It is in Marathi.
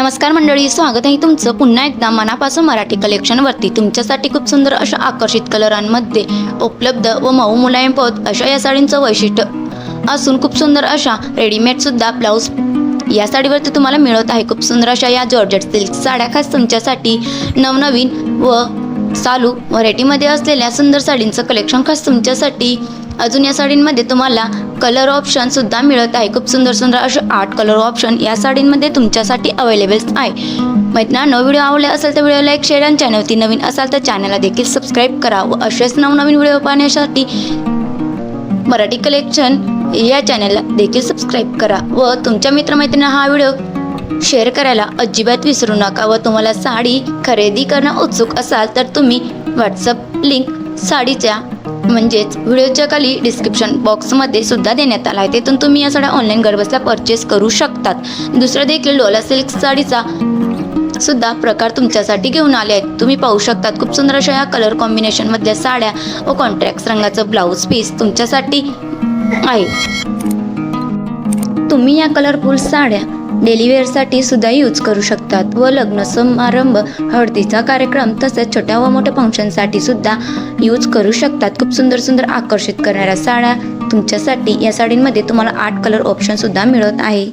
नमस्कार मंडळी स्वागत आहे तुमचं पुन्हा एकदा मनापासून मराठी कलेक्शनवरती तुमच्यासाठी खूप सुंदर अशा आकर्षित कलरांमध्ये उपलब्ध व मऊ मुलायम पद अशा या साडींचं वैशिष्ट्य असून खूप सुंदर अशा रेडीमेडसुद्धा ब्लाऊज या साडीवरती तुम्हाला मिळत आहे खूप सुंदर अशा या जॉर्जेट सिल्क साड्या खास तुमच्यासाठी नवनवीन व चालू व्हरायटीमध्ये असलेल्या सुंदर साडींचं कलेक्शन खास तुमच्यासाठी अजून या साडींमध्ये तुम्हाला कलर ऑप्शन सुद्धा मिळत आहे. खूप सुंदर सुंदर असे आठ कलर ऑप्शन या साडींमध्ये तुमच्यासाठी अवेलेबल आहे. मैत्रांनो व्हिडिओ आवडले असेल तर व्हिडिओ लाईक शेअर आणि चॅनलवरती नवीन असाल तर चॅनलला देखील सबस्क्राईब करा व असेच नवनवीन व्हिडिओ पाहण्यासाठी मराठी कलेक्शन या चॅनलला देखील सबस्क्राईब करा व तुमच्या मित्रमैत्रिणींना हा व्हिडिओ शेअर करायला अजिबात विसरू नका व तुम्हाला साडी खरेदी करणं उत्सुक असाल तर तुम्ही व्हॉट्सअप लिंक साडीच्या म्हणजेच व्हिडिओच्या खाली डिस्क्रिप्शन बॉक्समध्ये सुद्धा देण्यात आला आहे. तिथून तुम्ही या साड्या ऑनलाईन घरबसल्या परचेस करू शकतात. दुसरं देखील डोला सिल्क साडीचा सुद्धा प्रकार तुमच्यासाठी घेऊन आले आहेत. तुम्ही पाहू शकतात खूप सुंदर अशा या कलर कॉम्बिनेशनमधल्या साड्या व कॉन्ट्रॅक्ट रंगाचं ब्लाऊज पीस तुमच्यासाठी आहे. तुम्ही या कलरफुल साड्या डेलीवेअरसाठी सुद्धा यूज करू शकतात व लग्न समारंभ हळदीचा कार्यक्रम तसेच छोट्या व मोठ्या फंक्शनसाठी सुद्धा यूज करू शकतात. खूप सुंदर सुंदर आकर्षित करणाऱ्या साड्या तुमच्यासाठी या साडींमध्ये तुम्हाला आठ कलर ऑप्शन सुद्धा मिळत आहे.